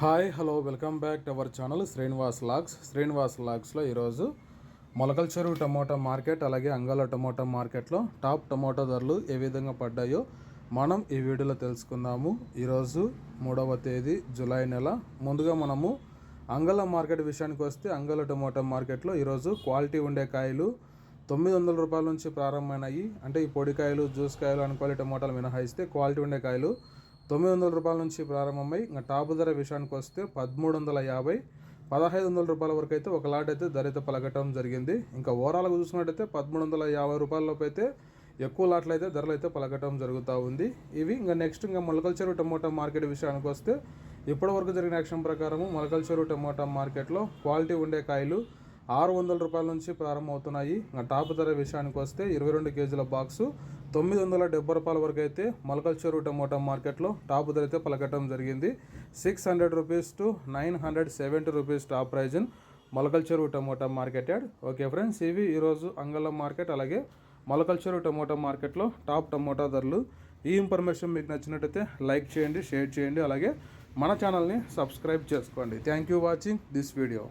Hi hello welcome back to our channel Srinivas logs. Srinivas లాగ్స్లో ఈరోజు మొలకల చెరువు tomato market అలాగే అంగాల టమోటా మార్కెట్లో టాప్ టమోటా ధరలు ఏ విధంగా పడ్డాయో మనం ఈ వీడియోలో తెలుసుకుందాము. ఈరోజు మూడవ తేదీ జూలై నెల. ముందుగా మనము అంగళ మార్కెట్ విషయానికి వస్తే అంగళ టమోటా మార్కెట్లో ఈరోజు క్వాలిటీ ఉండే కాయలు తొమ్మిది వందల రూపాయల నుంచి ప్రారంభమైనాయి. అంటే ఈ పొడికాయలు జ్యూస్ కాయలు అనుకోవాలి టమోటాలు మినహాయిస్తే క్వాలిటీ ఉండే కాయలు తొమ్మిది వందల రూపాయల నుంచి ప్రారంభమై ఇంకా టాప్ ధర విషయానికి వస్తే పదమూడు వందల యాభై పదహైదు వందల రూపాయల వరకు అయితే ఒక లాట్ అయితే ధర అయితే పలకటం జరిగింది. ఇంకా ఓవరాల్గా చూసుకున్నట్టయితే పదమూడు వందల యాభై రూపాయలలోపు అయితే ఎక్కువ లాట్లు అయితే ధరలు అయితే పలకటం జరుగుతూ ఉంది. ఇవి ఇంకా నెక్స్ట్ ఇంకా మొలకల చెరువు టమోటా మార్కెట్ విషయానికి వస్తే ఇప్పటివరకు జరిగిన యాక్షన్ ప్రకారము మొలకల చెరువు టమోటా మార్కెట్లో క్వాలిటీ ఉండే కాయలు ఆరు వందల రూపాయల నుంచి ప్రారంభమవుతున్నాయి. ఇంకా టాప్ ధర విషయానికి వస్తే ఇరవై రెండు కేజీల బాక్సు తొమ్మిది వందల డెబ్బై రూపాయల వరకు అయితే మొలకల చెరువు టమోటా మార్కెట్లో టాప్ ధర అయితే పలకటం జరిగింది. Six hundred rupees to nine hundred seventy rupees top price in Molakalacheruvu tomato market yard. Okay friends ఇవి ఈరోజు అంగళం మార్కెట్ అలాగే మొలకల చెరువు టమోటా మార్కెట్లో టాప్ టమోటా ధరలు. ఈ ఇన్ఫర్మేషన్ మీకు నచ్చినట్టయితే లైక్ చేయండి షేర్ చేయండి అలాగే మన ఛానల్ని సబ్స్క్రైబ్ చేసుకోండి. Thank you watching this video.